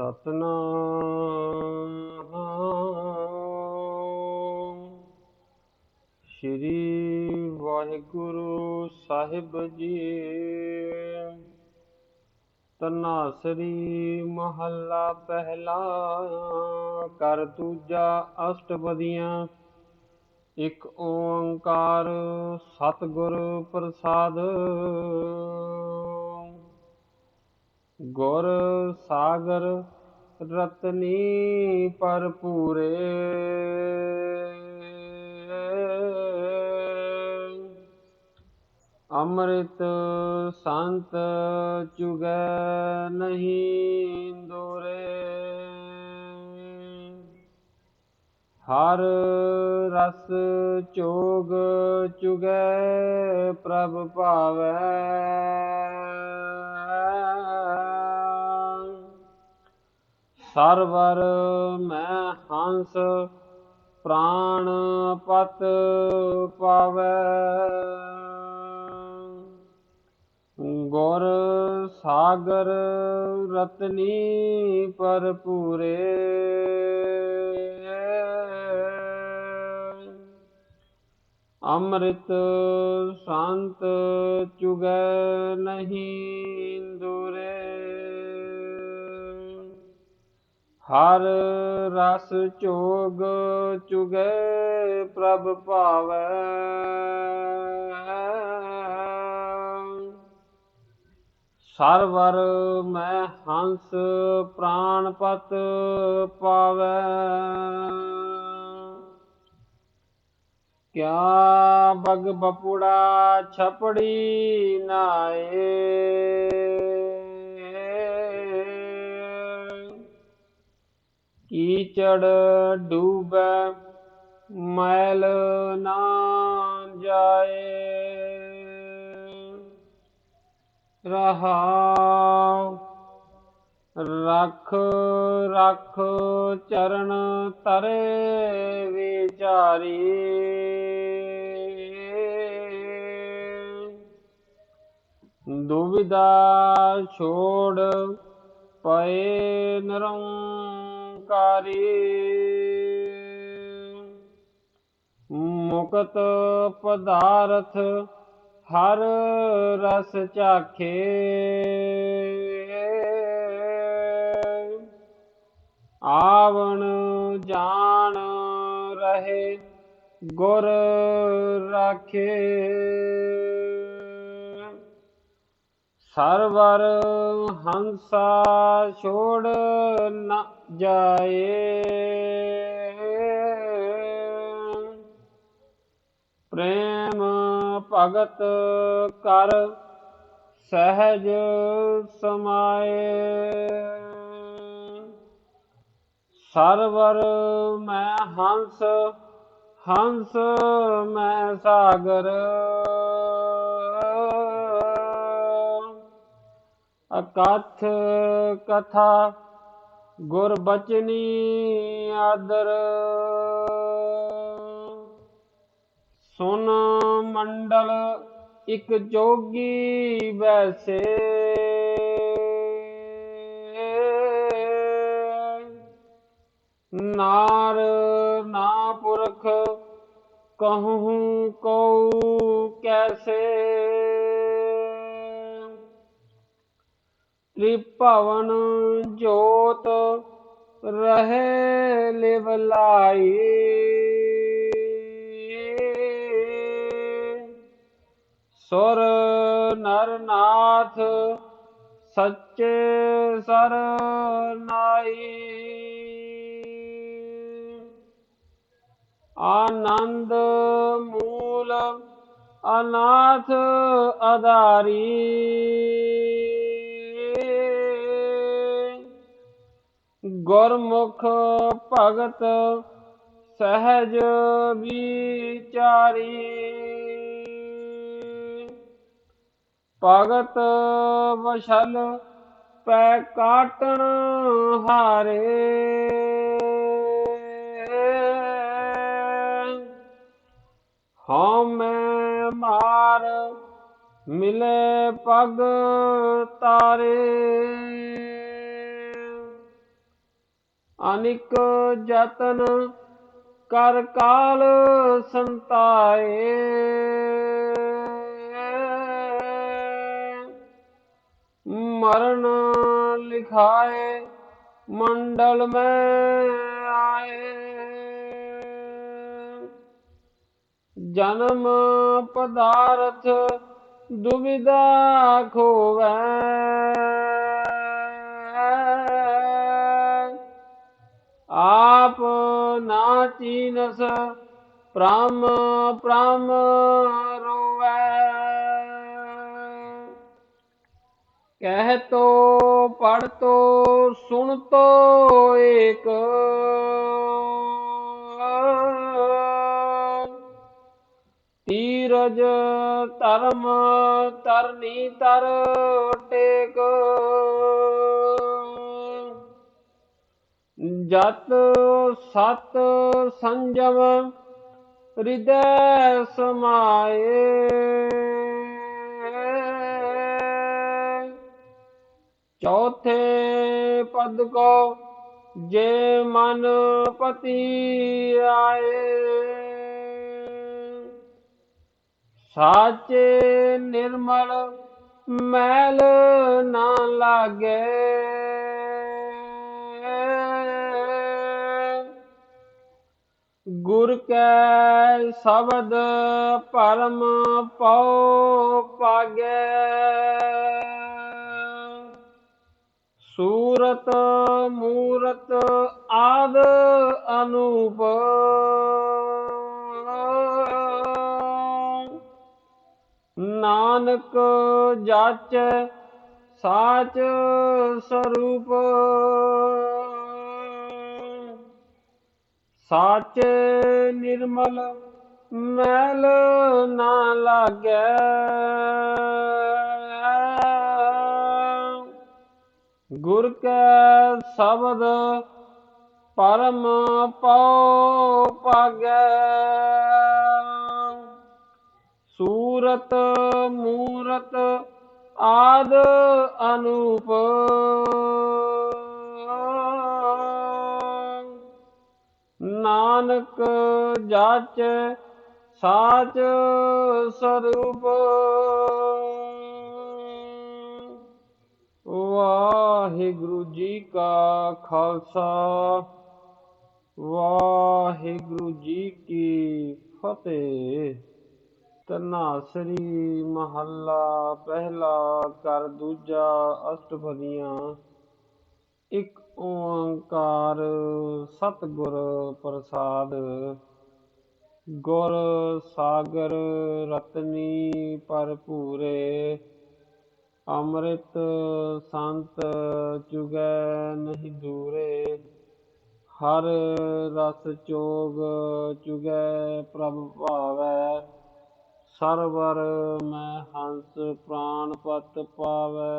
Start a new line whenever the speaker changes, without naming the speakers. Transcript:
ਸਤਨਾਮ। ਸ੍ਰੀ ਵਾਹਿਗੁਰੂ ਸਾਹਿਬ ਜੀ ਤਨਾਸਰੀ ਮਹੱਲਾ ਪਹਿਲਾ ਕਰ ਦੂਜਾ ਅਸ਼ਟਪਦੀਆਂ। ਇੱਕ ਓੰਕਾਰ ਸਤਿਗੁਰ ਪ੍ਰਸਾਦ। ਗੁਰ ਸਾਗਰ ਰਤਨੀ ਭਰਪੂਰੇ। ਅੰਮ੍ਰਿਤ ਸੰਤ ਚੁਗੈ ਨਹੀਂ ਦੋਰੇ। ਹਰ ਰਸ ਚੋਗ ਚੁਗੈ ਪ੍ਰਭ ਭਾਵੈ। ਸਰਵਰ ਮੈਂ ਹੰਸ ਪ੍ਰਾਣ ਪਤ ਪਾਵੈ। ਗੁਰ ਸਾਗਰ ਰਤਨੀ ਭਰਪੂਰੇ। ਅੰਮ੍ਰਿਤ ਸੰਤ ਚੁਗੈ ਨਹੀਂ ਦੂਰੇ। ਹਰ ਰਸ ਚੋਗ ਚੁਗੈ ਪ੍ਰਭ ਭਾਵੈ। ਸਰਵਰ ਮੈਂ ਹੰਸ ਪ੍ਰਾਣਪਤ ਪਾਵੈ। ਕਿਆ ਬਗ ਬਪੁੜਾ ਛਪੜੀ ਨਾਏ। ਕੀਚੜ ਡੂਬੈ ਮੈਲ ਨਾ ਜਾਏ। ਰਹਾਉ ਰੱਖ ਰਖ ਚਰਨ ਤਰੇ ਵਿਚਾਰੀ। ਦੁਬਿਧਾ ਛੋੜ ਪਏ ਨਿਰੰਕਾਰੀ ਮੁਕਤ ਪਦਾਰਥ ਹਰ ਰਸ ਚਾਖੇ। ਆਵਣ ਜਾਣ ਰਹੇ ਗੁਰ ਰਾਖੇ। ਸਰਵਰ ਹੰਸਾ ਛੋੜ ਨਾ ਜਾਏ। ਪ੍ਰੇਮ ਭਗਤ ਕਰ ਸਹਿਜ ਸਮਾਏ। ਸਰਵਰ ਮੈਂ ਹੰਸ ਹੰਸ ਮੈਂ ਸਾਗਰ। ਅਕਥ ਕਥਾ ਗੁਰ ਆਦਰ। ਸੁਨ ਮੰਡਲ ਇਕ ਜੋਗੀ ਵੈਸੇ। ਨਾਰ ਨਾ ਪੁਰਖ ਕਹੂੰ ਕਉ ਕੈਸੇ। ਤ੍ਰਿਭਵਨ ਜੋਤ ਰਹੇ ਲਿਵ ਲਾਈ। ਸੁਰ ਨਰ ਸੱਚੇ ਸਰਨਾਈ ਆਨੰਦ ਮੂਲ ਅਨਾਥ ਅਦਾਰੀ ਗੁਰਮੁਖ ਭਗਤ ਸਹਿਜ ਵਿਚਾਰੀ। ਭਗਤ ਵਸ਼ਲ ਪੈ ਕਾਟਣ ਹਾਰੇ। ਹਾਂ ਮੈਂ ਮਾਰ ਮਿਲੇ ਪਗ ਤਾਰੇ। ਅਨਿਕ ਜਤਨ ਕਰ ਕਾਲ ਸੰਤਾਏ। ਮਰਨ ਲਿਖਾਏ ਮੰਡਲ ਮੈਂ ਆਏ। ਜਨਮ ਪਦਾਰਥ ਦੁਬਿਦਾ ਖੋਵੈ। ਨਾ ਚੀਨਸ ਪ੍ਰਮ ਪ੍ਰਮ ਰੋਵੈ। ਕਹਿ ਤੋ ਪੜ ਤੋ ਸੁਣ ਤੋ ਏਕ। ਤੀਰਜ ਧਰਮ ਤਰਨੀ ਤਰ ਟੇਕ। ਜਤ ਸਤ ਸੰਜਮ ਹਿਰਦੈ ਸਮਾਏ। ਚੌਥੇ ਪਦ ਕੋ ਜੇ ਮਨ ਪਤੀ ਆਏ। ਸਾਚੇ ਨਿਰਮਲ ਮੈਲ ਨਾ ਲਾਗੇ। ਗੁਰ ਕੈ ਸ਼ਬਦ ਪਰਮ ਪਉ ਪਾਗੈ। ਸੂਰਤ ਮੂਰਤ ਆਦ ਅਨੂਪ। ਨਾਨਕ ਜਾਚ ਸਾਚ ਸਰੂਪ। ਸਾਚੇ ਨਿਰਮਲ ਮੈਲ ਨਾ ਲਾਗੈ। ਗੁਰ ਕੈ ਸ਼ਬਦ ਪਰਮ ਪਉ ਪਾਗੈ ਸੂਰਤ, ਮੂਰਤ ਆਦ ਅਨੂਪ। ਨਾਨਕ ਜਾਚ ਸਾਚ ਸਰੂਪ। ਵਾਹਿਗੁਰੂ ਜੀ ਕਾ ਖਾਲਸਾ, ਵਾਹਿਗੁਰੂ ਜੀ ਕੀ ਫਤਿਹ। ਤਨਾਸਰੀ ਮਹੱਲਾ, ਪਹਿਲਾ ਕਰ ਦੂਜਾ ਅਸ਼ਟਪਦੀਆਂ ਇੱਕ ਓੰਕਾਰ ਸਤਿਗੁਰ ਪ੍ਰਸਾਦ, ਗੁਰ ਸਾਗਰ ਰਤਨੀ ਭਰਪੂਰੇ, ਅੰਮ੍ਰਿਤ ਸੰਤ ਚੁਗੈ ਨਹੀਂ ਦੂਰੇ, ਹਰ ਰਸ ਚੋਗ ਚੁਗੈ ਪ੍ਰਭ ਭਾਵੈ, ਸਰਵਰ ਮੈਂ ਹੰਸ ਪ੍ਰਾਨ ਪਤ ਪਾਵੈ।